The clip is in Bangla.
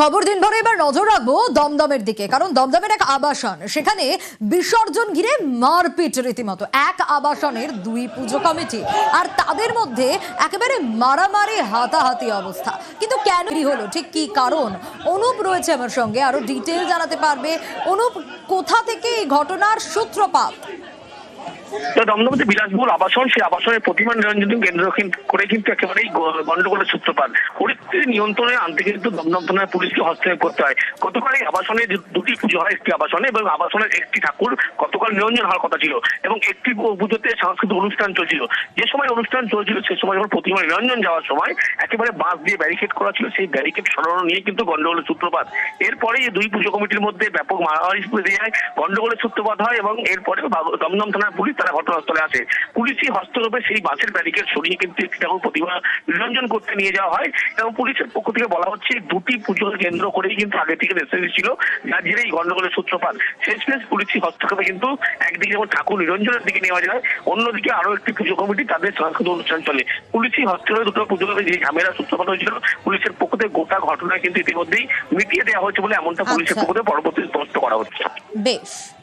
খবর দিন ভরে এবার নজর রাখব দমদমের দিকে, কারণ দমদমের এক আবাসন, সেখানে বিসর্জন ঘিরে মারপিট রীতিমতো। এক আবাসনের দুই পুজো কমিটি, আর তাদের মধ্যে একেবারে মারামারি, হাতাহাতি অবস্থা। কিন্তু কেন হলো? ঠিক কি কারণ? অনুপ রয়েছে আমার সঙ্গে, আরও ডিটেল জানাতে পারবে। অনুপ, কোথা থেকে এই ঘটনার সূত্রপাত? তো দমদমতে বিলাসবহুল আবাসন, সেই আবাসনের প্রতিমা নিরঞ্জন কেন্দ্র করে কিন্তু একেবারেই গন্ডগোলের সূত্রপাত। পরিস্থিতি নিয়ন্ত্রণে আনতে কিন্তু দমদম থানার পুলিশকে হস্তক্ষেপ করতে হয়। গতকাল এই আবাসনে দুটি পুজো হয় একটি আবাসনে এবং আবাসনের একটি ঠাকুর গতকাল নিরঞ্জন হওয়ার কথা ছিল এবং একটি পুজোতে সাংস্কৃতিক অনুষ্ঠান চলছিল। যে সময় অনুষ্ঠান চলছিল, সে সময় যখন প্রতিমা নিরঞ্জন যাওয়ার সময় একেবারে বাঁশ দিয়ে ব্যারিকেড করা ছিল, সেই ব্যারিকেড সরানো নিয়ে কিন্তু গন্ডগোলের সূত্রপাত। এরপরে এই দুই পুজো কমিটির মধ্যে ব্যাপক মারামারি যায়, গন্ডগোলের সূত্রপাত হয় এবং এরপরে দমদম থানার পুলিশ তারা ঘটনাস্থলে আসে। পুলিশি হস্তক্ষেপে সেই বাসের ব্যারিকেড সরিয়ে কিন্তু ঠাকুর প্রতিমা নিরঞ্জন করতে নিয়ে যাওয়া হয় এবং পুলিশের পক্ষ থেকে বলা হচ্ছে দুটি পুজোর কেন্দ্র করেই কিন্তু আগে থেকে মেসেজ ছিল যার জেরে এই গন্ডগোলের সূত্রপাত। শেষমেশ পুলিশি হস্তক্ষেপে কিন্তু একদিকে যেমন ঠাকুর নিরঞ্জনের দিকে নেওয়া যায় অন্যদিকে আরও একটি পুজো কমিটি তাদের সাংস্কৃতিক অনুষ্ঠান চলে। পুলিশি হস্তক্ষেপে দুটো পুজো যে ঝামেলা সূত্রপাত হয়েছিল পুলিশের পক্ষ থেকে গোটা ঘটনা কিন্তু ইতিমধ্যেই মিটিয়ে দেওয়া হয়েছে বলে এমনটা পুলিশের আচ্ছা। পক্ষ থেকে পরবর্তী স্পষ্ট করা হচ্ছে। বেশ।